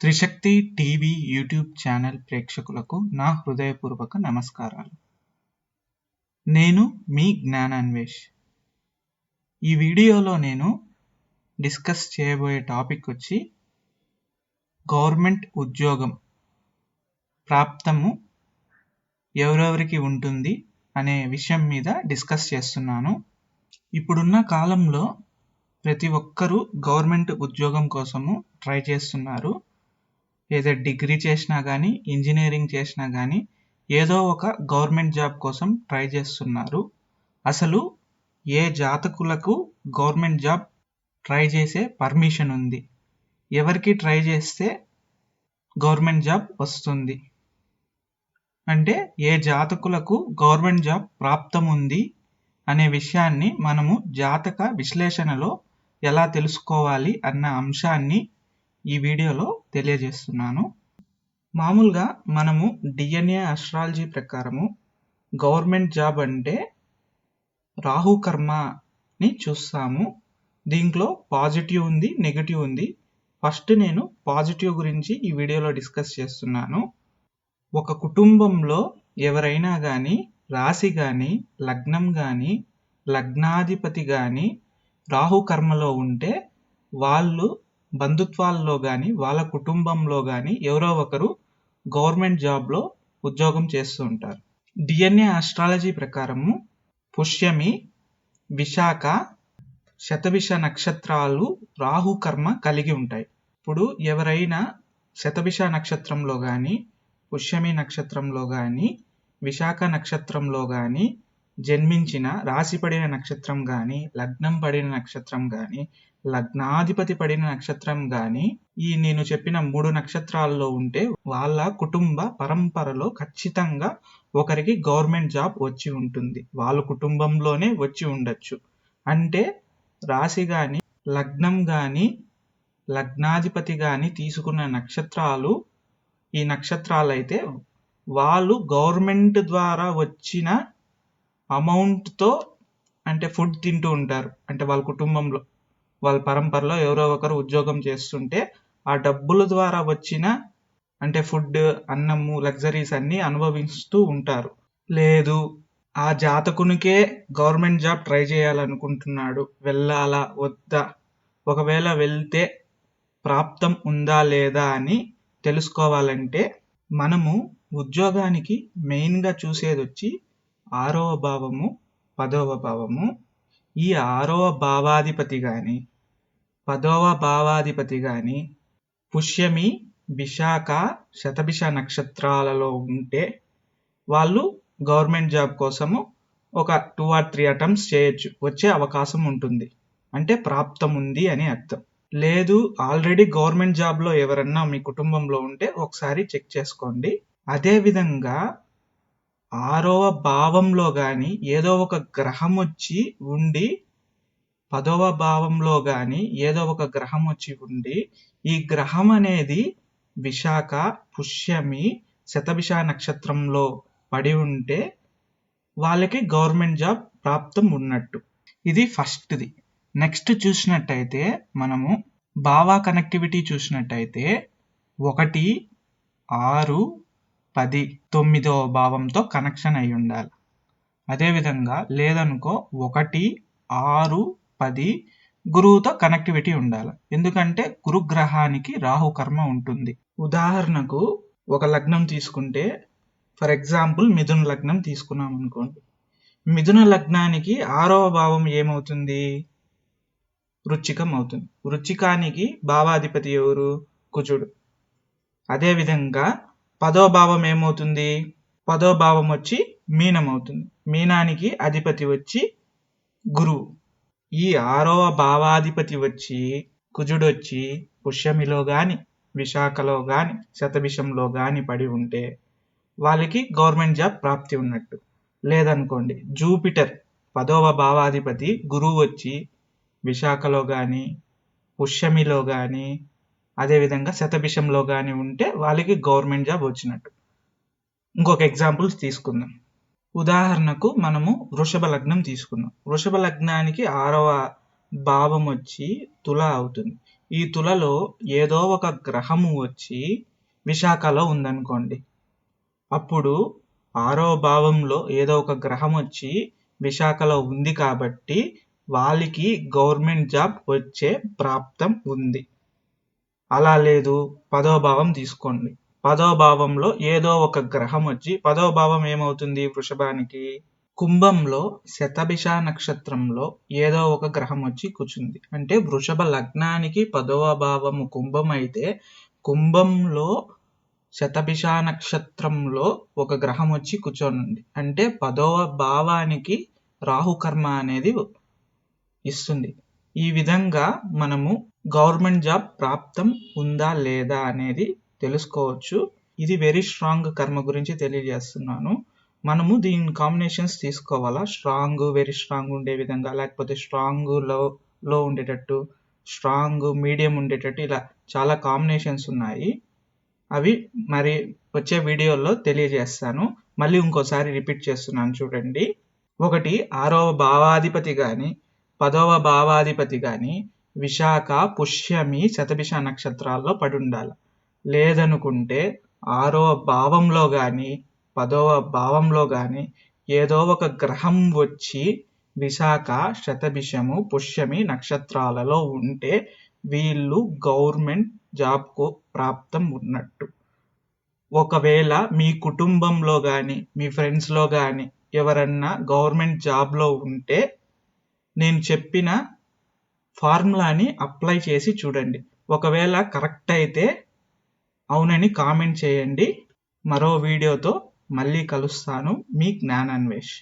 త్రిశక్తి TV YouTube channel ప్రేక్షకులకు నా హృదయపూర్వక నమస్కారాలు. నేను మీ జ్ఞానాన్వేష్. ఈ వీడియోలో నేను డిస్కస్ చేయబోయే టాపిక్ వచ్చి గవర్నమెంట్ ఉద్యోగం ప్రాప్తము ఎవరెవరికి ఉంటుంది అనే విషయం మీద డిస్కస్ చేస్తున్నాను. ఇప్పుడున్న కాలంలో ప్రతి ఒక్కరూ గవర్నమెంట్ ఉద్యోగం కోసము ట్రై చేస్తున్నారు. ఏదో డిగ్రీ చేసినా కానీ ఇంజనీరింగ్ చేసినా కానీ ఏదో ఒక గవర్నమెంట్ జాబ్ కోసం ట్రై చేస్తున్నారు. అసలు ఏ జాతకులకు గవర్నమెంట్ జాబ్ ట్రై చేసే పర్మిషన్ ఉంది? ఎవరికి ట్రై చేస్తే గవర్నమెంట్ జాబ్ వస్తుంది? అంటే ఏ జాతకులకు గవర్నమెంట్ జాబ్ ప్రాప్తం ఉంది అనే విషయాన్ని మనము జాతక విశ్లేషణలో ఎలా తెలుసుకోవాలి అన్న అంశాన్ని ఈ వీడియోలో తెలియజేస్తున్నాను. మామూలుగా మనము డిఎన్ఏ అస్ట్రాలజీ ప్రకారము గవర్నమెంట్ జాబ్ అంటే రాహు కర్మని చూస్తాము. దీంట్లో పాజిటివ్ ఉంది నెగిటివ్ ఉంది. ఫస్ట్ నేను పాజిటివ్ గురించి ఈ వీడియోలో డిస్కస్ చేస్తున్నాను. ఒక కుటుంబంలో ఎవరైనా కానీ రాశి కానీ లగ్నం కానీ లగ్నాధిపతి కానీ రాహు కర్మలో ఉంటే వాళ్ళు బంధుత్వాల్లో కానీ వాళ్ళ కుటుంబంలో కానీ ఎవరో ఒకరు గవర్నమెంట్ జాబ్లో ఉద్యోగం చేస్తూ ఉంటారు. డిఎన్ఏ ఆస్ట్రాలజీ ప్రకారము పుష్యమి విశాఖ శతభిష నక్షత్రాలు రాహు కర్మ కలిగి ఉంటాయి. ఇప్పుడు ఎవరైనా శతభిష నక్షత్రంలో కానీ పుష్యమి నక్షత్రంలో కానీ విశాఖ నక్షత్రంలో కానీ జన్మించిన రాశి పడిన నక్షత్రం కానీ లగ్నం పడిన నక్షత్రం కానీ లగ్నాధిపతి పడిన నక్షత్రం కానీ ఈ నేను చెప్పిన మూడు నక్షత్రాల్లో ఉంటే వాళ్ళ కుటుంబ పరంపరలో ఖచ్చితంగా ఒకరికి గవర్నమెంట్ జాబ్ వచ్చి ఉంటుంది. వాళ్ళ కుటుంబంలోనే వచ్చి ఉండొచ్చు. అంటే రాశి కానీ లగ్నం కానీ లగ్నాధిపతి కానీ తీసుకున్న నక్షత్రాలు ఈ నక్షత్రాలు అయితే వాళ్ళు గవర్నమెంట్ ద్వారా వచ్చిన అమౌంట్తో అంటే ఫుడ్ తింటూ ఉంటారు. అంటే వాళ్ళ కుటుంబంలో వాళ్ళ పరంపరలో ఎవరో ఒకరు ఉద్యోగం చేస్తుంటే ఆ డబ్బుల ద్వారా వచ్చిన అంటే ఫుడ్ అన్నము లగ్జరీస్ అన్నీ అనుభవిస్తూ ఉంటారు. లేదు ఆ జాతకునికే గవర్నమెంట్ జాబ్ ట్రై చేయాలనుకుంటున్నాడు. వెళ్ళాలా? వద్దా? ఒకవేళ వెళ్తే ప్రాప్తం ఉందా లేదా అని తెలుసుకోవాలంటే మనము ఉద్యోగానికి మెయిన్గా చూసేది వచ్చి ఆరవ భావము పదవ భావము ఈ ఆరవ భావాధిపతి కానీ పదవ భావాధిపతి కానీ పుష్యమి విశాఖ శతభిష నక్షత్రాలలో ఉంటే వాళ్ళు గవర్నమెంట్ జాబ్ కోసము ఒక టూ ఆర్ త్రీ అటెంప్ట్స్ చేయొచ్చు వచ్చే అవకాశం ఉంటుంది. అంటే ప్రాప్తం ఉంది అని అర్థం. లేదు ఆల్రెడీ గవర్నమెంట్ జాబ్లో ఎవరన్నా మీ కుటుంబంలో ఉంటే ఒకసారి చెక్ చేసుకోండి. అదే విధంగా ఆరవ భావంలో కానీ ఏదో ఒక గ్రహం వచ్చి ఉండి పదవ భావంలో కానీ ఏదో ఒక గ్రహం వచ్చి ఉండి ఈ గ్రహం అనేది విశాఖ పుష్యమి శతభిష నక్షత్రంలో పడి ఉంటే వాళ్ళకి గవర్నమెంట్ జాబ్ ప్రాప్తం ఉన్నట్టు. ఇది ఫస్ట్ది. నెక్స్ట్ చూసినట్టయితే మనము బావా కనెక్టివిటీ చూసినట్టయితే ఒకటి ఆరు పది తొమ్మిదవ భావంతో కనెక్షన్ అయి ఉండాలి. అదేవిధంగా లేదనుకో ఒకటి ఆరు పది గురువుతో కనెక్టివిటీ ఉండాలి. ఎందుకంటే గురుగ్రహానికి రాహు కర్మ ఉంటుంది. ఉదాహరణకు ఒక లగ్నం తీసుకుంటే ఫర్ ఎగ్జాంపుల్ మిథున లగ్నం తీసుకున్నాం అనుకోండి. మిథున లగ్నానికి ఆరవ భావం ఏమవుతుంది? వృచ్చికం అవుతుంది. వృచ్చికానికి భావాధిపతి ఎవరు? కుజుడు. అదేవిధంగా పదో భావం ఏమవుతుంది? పదో భావం వచ్చి మీనం అవుతుంది మీనానికి అధిపతి వచ్చి గురువు. ఈ ఆరవ భావాధిపతి వచ్చి కుజుడొచ్చి పుష్యమిలో గాని విశాఖలో గాని శతభిషంలో గాని పడి ఉంటే వాళ్ళకి గవర్నమెంట్ జాబ్ ప్రాప్తి ఉన్నట్టు. లేదనుకోండి జూపిటర్ పదవ భావాధిపతి గురువు వచ్చి విశాఖలో కానీ పుష్యమిలో కానీ అదేవిధంగా శతభిషంలో కానీ ఉంటే వాళ్ళకి గవర్నమెంట్ జాబ్ వచ్చినట్టు. ఇంకొక ఎగ్జాంపుల్స్ తీసుకుందాం. ఉదాహరణకు మనము వృషభ లగ్నం తీసుకుందాం వృషభ లగ్నానికి ఆరవ భావం వచ్చి తుల అవుతుంది. ఈ తులలో ఏదో ఒక గ్రహము వచ్చి విశాఖలో ఉందనుకోండి. అప్పుడు ఆరో భావంలో ఏదో ఒక గ్రహం వచ్చి విశాఖలో ఉంది కాబట్టి వాళ్ళకి గవర్నమెంట్ జాబ్ వచ్చే ప్రాప్తం ఉంది. అలా లేదు. పదో భావం తీసుకోండి. పదో భావంలో ఏదో ఒక గ్రహం వచ్చి పదో భావం ఏమవుతుంది వృషభానికి? కుంభంలో శతభిష నక్షత్రంలో ఏదో ఒక గ్రహం వచ్చి కూర్చుంది. అంటే వృషభ లగ్నానికి పదవ భావము కుంభం అయితే కుంభంలో శతభిష నక్షత్రంలో ఒక గ్రహం వచ్చి కూర్చోనుంది. అంటే పదవ భావానికి రాహుకర్మ అనేది ఇస్తుంది. ఈ విధంగా మనము గవర్నమెంట్ జాబ్ ప్రాప్తం ఉందా లేదా అనేది తెలుసుకోవచ్చు. ఇది వెరీ స్ట్రాంగ్ కర్మ గురించి తెలియజేస్తున్నాను. మనము దీని కాంబినేషన్స్ తీసుకోవాలా? స్ట్రాంగ్ వెరీ స్ట్రాంగ్ ఉండే విధంగా లేకపోతే స్ట్రాంగ్లో లో ఉండేటట్టు స్ట్రాంగ్ మీడియం ఉండేటట్టు ఇలా చాలా కాంబినేషన్స్ ఉన్నాయి. అవి మరి వచ్చే వీడియోలో తెలియజేస్తాను. మళ్ళీ ఇంకోసారి రిపీట్ చేస్తున్నాను చూడండి. ఒకటి ఆరవ భావాధిపతి కానీ పదవ భావాధిపతి కానీ విశాఖ పుష్యమి శతభిష నక్షత్రాల్లో పడుండాలి. లేదనుకుంటే ఆరో భావంలో కానీ పదవ భావంలో కానీ ఏదో ఒక గ్రహం వచ్చి విశాఖ శతభిషము పుష్యమి నక్షత్రాలలో ఉంటే వీళ్ళు గవర్నమెంట్ జాబ్కు ప్రాప్తం ఉన్నట్టు. ఒకవేళ మీ కుటుంబంలో కానీ మీ ఫ్రెండ్స్లో కానీ ఎవరన్నా గవర్నమెంట్ జాబ్లో ఉంటే నేను చెప్పిన ఫార్ములాని అప్లై చేసి చూడండి. ఒకవేళ కరెక్ట్ అయితే అవునని కామెంట్ చేయండి. మరో వీడియోతో మళ్ళీ కలుస్తాను. మీ జ్ఞానాన్వేష్.